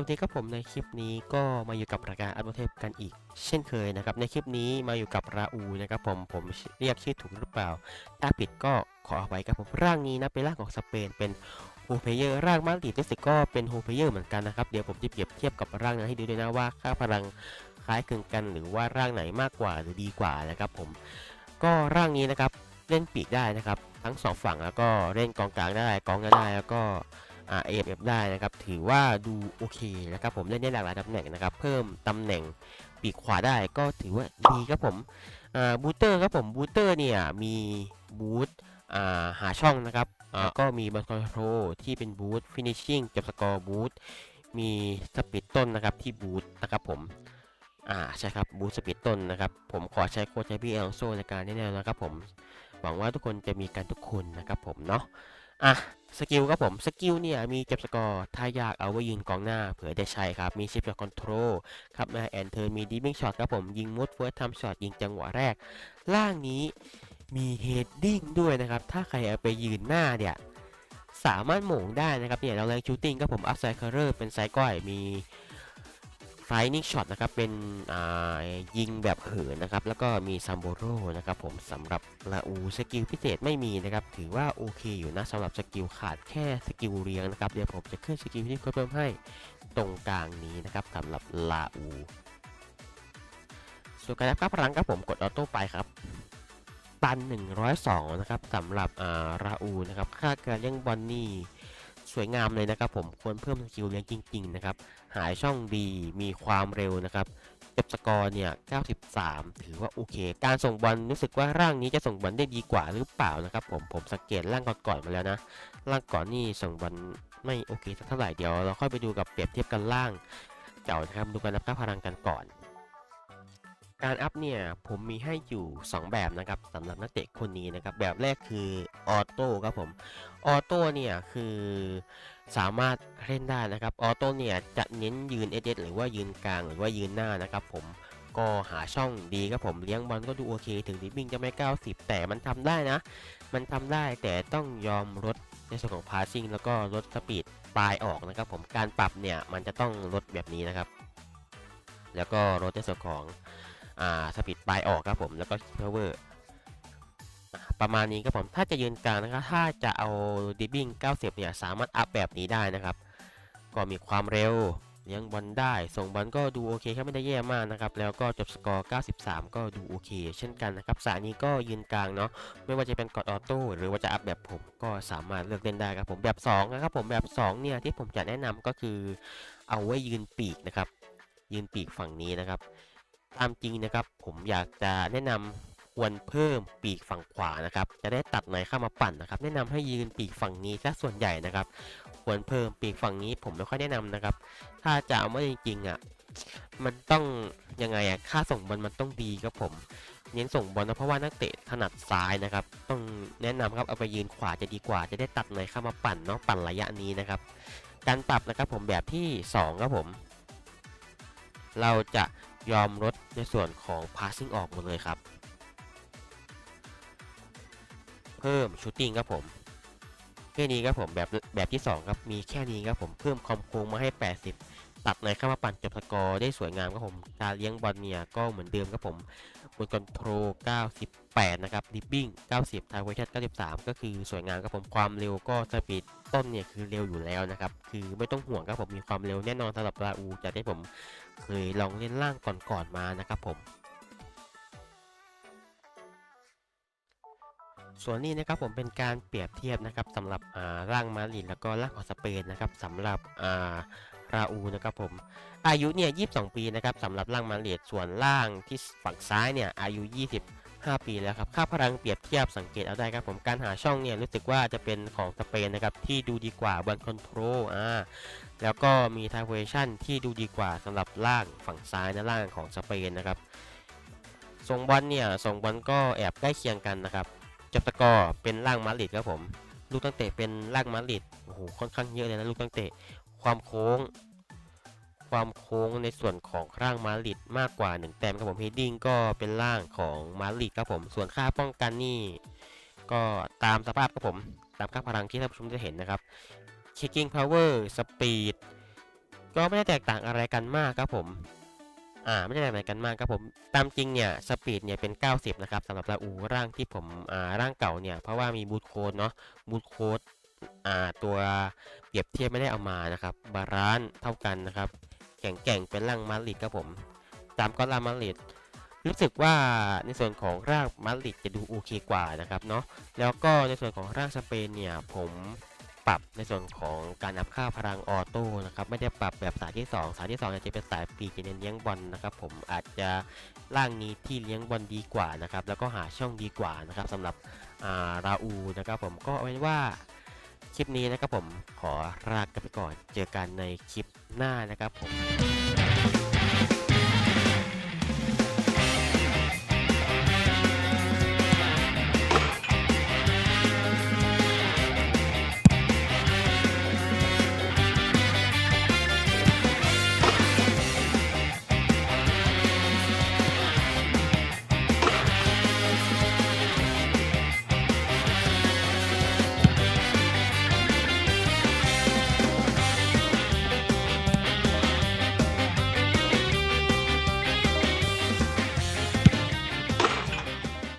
วัสดีครับผมในคลิปนี้ก็มาอยู่กับรายการอัลบั้มเทพกันอีก เช่นเคยนะครับในคลิปนี้มาอยู่กับราอูนะครับผมผมเรียกชื่อถูกหรือเปล่า ถ้าผิดก็ขออภัยครับผมร่างนี้นะเป็นร่างของสเปนเป็นโฮเพเยอร์ร่างมาดริดรู้สึกก็เป็นโฮเพเยอร์เหมือนกันนะครับเดี๋ยวผมจะเปรียบเทียบกับร่างนั้นให้ดูด้วยนะว่าค่าพลังคล้ายคลึงกัน หรือว่าร่างไหนมากกว่าหรือดีกว่านะครับผมก็ร่างนี้นะครับเล่นปีกได้นะครับ ทั้งสองฝั่งแล้วก็เล่นกองกลางได้กองหน้าได้แล้วก็ AFF ได้นะครับ ถือว่าดูโอเคนะครับผมเล่นได้หลากหลายตำแหน่งนะครับ เพิ่มตำแหน่งปีกขวาได้ก็ถือว่าดีครับผมอ่าบูเตอร์ครับผมบูเตอร์เนี่ยมีบูทอ่าหาช่องนะครับอ่าก็มีบอลคอนโทรที่เป็นบูทฟินิชชิ่งจบสกอร์บูทมีสปีดต้นนะครับที่บูทนะครับผมอ่าใช่ครับบูทสปีดต้นนะครับผมขอใช้โค้ดใช้พี่เอลโซในการแนะนำนะครับผมหวังว่าทุกคนจะมีการทุกคนนะครับผมเนาะ อะสกิลครับผมสกิลเนี่ยมีเก็บสกอร์ ถ้ายากเอาไว้ยืนกองหน้าเผื่อได้ใช้ครับ มีชิปช็อตคอนโทรลครับมาแอนเทอร์มีดีมิงช็อตครับผม ยิงมุดเฟิร์สทำช็อตยิงจังหวะแรก ล่างนี้มีเฮดดิ้งด้วยนะครับ ถ้าใครเอาไปยืนหน้าเนี่ย สามารถหม่งได้นะครับเนี่ยเราแรงชูตติ้งครับผมอัพไซเคอร์เป็นไซก้อยมี ไฟนิ่งช็อตนะครับเป็นยิงแบบเหินนะครับแล้วก็มีซัมโบโรนะครับผมสำหรับลาอูสกิลพิเศษไม่มีนะครับถือว่าโอเคอยู่นะสำหรับสกิลขาดแค่สกิลเรียงนะครับเดี๋ยวผมจะขึ้นสกิลที่เพิ่มให้ตรงกลางนี้นะครับสำหรับลาอูส่วนการรับพลังครับผมกดออโต้ไปครับตัน 102 นะครับสำหรับอ่าราอูนะครับค่าการเลี้ยงบอลนี่ สวยงามเลยนะครับผมควรเพิ่มสกิลเลี้ยงจริง ๆ นะครับ หายช่องดีมีความเร็วนะครับเก็บสกอร์เนี่ย 93 ถือว่าโอเค การส่งบอลรู้สึกว่าร่างนี้จะส่งบอลได้ดีกว่าหรือเปล่านะครับผมผมสังเกตร่างก่อนๆมาแล้วนะ ร่างก่อนนี่ส่งบอลไม่โอเคสักเท่าไหร่เดี๋ยวเราค่อยไปดูกับเปรียบเทียบกันร่างเก่านะครับดูการนับค่าพลังกันก่อน การอัพเนี่ยผมมีให้อยู่ 2 แบบนะครับสำหรับนักเตะคนนี้นะครับ แบบแรกคือออโต้ครับผมออโต้เนี่ยคือสามารถเล่นได้นะครับออโต้เนี่ยจะเน้นยืนเอเหรือว่ายืนกลางหรือว่ายืนหน้านะครับผมก็หาช่องดีครับผมเลี้ยงบอลก็ดูโอเค ถึงดิบบิ้งจะไม่ 90 แต่มันทำได้นะ มันทำได้แต่ต้องยอมลดในส่วนของพาสซิ่งแล้วก็ลดสปีดปลายออกนะครับผมการปรับเนี่ยมันจะต้องลดแบบนี้นะครับ แล้วก็ลดในส่วนของ สปีดปลายออกครับผมแล้วก็พาวเวอร์ประมาณนี้ครับผมถ้าจะยืนกลางนะครับถ้าจะเอาดิบบิ้ง90 เนี่ยสามารถอัพแบบนี้ได้นะครับ ก็มีความเร็วเลี้ยงบอลได้ ส่งบอลก็ดูโอเคครับไม่ได้แย่มากนะครับ แล้วก็จบสกอร์ 93 ก็ดูโอเค เช่นกันนะครับ สายนี้ก็ยืนกลางเนาะ ไม่ว่าจะเป็นกดออโต้ หรือว่าจะอัพแบบผมก็สามารถเลือกเล่นได้ครับผม แบบ 2 นะครับผมแบบ 2 เนี่ยที่ผมจะแนะนำก็คือเอาไว้ยืนปีกนะครับ ยืนปีกฝั่งนี้นะครับ ตามจริงนะครับ ผมอยากจะแนะนำควรเพิ่มปีกฝั่งขวานะครับ จะได้ตัดไหนเข้ามาปั่นนะครับ แนะนำให้ยืนปีกฝั่งนี้ซะส่วนใหญ่นะครับ ควรเพิ่มปีกฝั่งนี้ผมไม่ค่อยแนะนำนะครับ ถ้าจะเอามาจริงๆอะมันต้องยังไงอะค่าส่งบอลมันต้องดีครับผม เน้นส่งบอลนะเพราะว่านักเตะถนัดซ้ายนะครับ ต้องแนะนำครับเอาไปยืนขวาจะดีกว่า จะได้ตัดไหนเข้ามาปั่นเนาะปั่นระยะนี้นะครับ การปรับนะครับผมแบบที่สองครับผม เราจะ ยอมลดในส่วนของ passing ออกหมดเลยครับ เพิ่ม shooting ครับผมแค่นี้ครับผมแบบแบบที่ 2 ครับ มีแค่นี้ครับผมเพิ่มคอมโค้งมาให้ 80 ตัดในเข้ามาปั่นจบสกอร์ได้สวยงามครับผมการเลี้ยงบอลเนี่ยก็เหมือนเดิมครับผมบนคอนโทรล 98 นะครับดิบบิ้ง 90 ทาวเวชั่น93 ก็คือสวยงามครับผมความเร็วก็สปีดต้นเนี่ยคือเร็วอยู่แล้วนะครับ คือไม่ต้องห่วงครับผมมีความเร็วแน่นอนสำหรับราอูจากที่ผมเคยลองเล่นล่างก่อนๆมานะครับผมส่วนนี้นะครับผมเป็นการเปรียบเทียบนะครับสำหรับร่างมาดริดแล้วก็ร่างของสเปนนะครับสำหรับอ่า ราอูนะครับผม อายุเนี่ย 22 ปีนะครับสำหรับร่างมาดริดส่วนร่างที่ฝั่งซ้ายเนี่ย อายุ 25 ปีแล้วครับ ค่าพลังเปรียบเทียบสังเกตเอาได้ครับผม การหาช่องเนี่ย รู้สึกว่าจะเป็นของสเปนนะครับ ที่ดูดีกว่าบอลคอนโทรลอ่า แล้วก็มีทาวเวชั่นที่ดูดีกว่าสำหรับร่างฝั่งซ้ายนะร่างของสเปนนะครับส่งบอลเนี่ยส่งบอลก็แอบใกล้เคียงกันนะครับจับตะกอเป็นล่างมาดริดครับผม ลูกตั้งเตะเป็นล่างมาดริดโอ้โหค่อนข้างเยอะเลยนะลูกตั้งเตะ ความโค้ง ความโค้งในส่วนของร่างมาริดมากกว่า 1 แต้มครับผมเฮดดิ้งก็เป็นล่างของมาริดครับผม ส่วนค่าป้องกันนี่ ก็ตามสภาพครับผม ตามค่าพลังที่ท่านผู้ชมจะเห็นนะครับ kicking power speed ก็ไม่ได้แตกต่างอะไรกันมากครับผม อ่า ไม่ได้แตกต่างกันมากครับผม ตามจริงเนี่ย สปีดเนี่ยเป็น 90 นะครับสำหรับราอูร่างที่ผม อ่า ร่างเก่าเนี่ย เพราะว่ามีบูทโค้ดเนาะ บูทโค้ด ตัวเปรียบเทียบไม่ได้เอามานะครับ บาลานซ์เท่ากันนะครับ แข็งแกร่งเป็นร่างมาริดครับผม ตามก็ร่างมาริดรู้สึกว่าในส่วนของร่างมาริดจะดูโอเคกว่านะครับเนาะ แล้วก็ในส่วนของร่างสเปนเนี่ยผมปรับในส่วนของการนับค่าพลังออโต้นะครับไม่ได้ปรับแบบสายที่ 2 สายที่2จะเป็นสายปีกจะเน้นเลี้ยงบอลนะครับผมอาจจะร่างนี้ที่เลี้ยงบอลดีกว่านะครับแล้วก็หาช่องดีกว่านะครับสำหรับาราอูนะครับผมก็เอาเป็นว่า คลิปนี้นะครับผมขอลากันไปก่อน เจอกันในคลิปหน้านะครับผม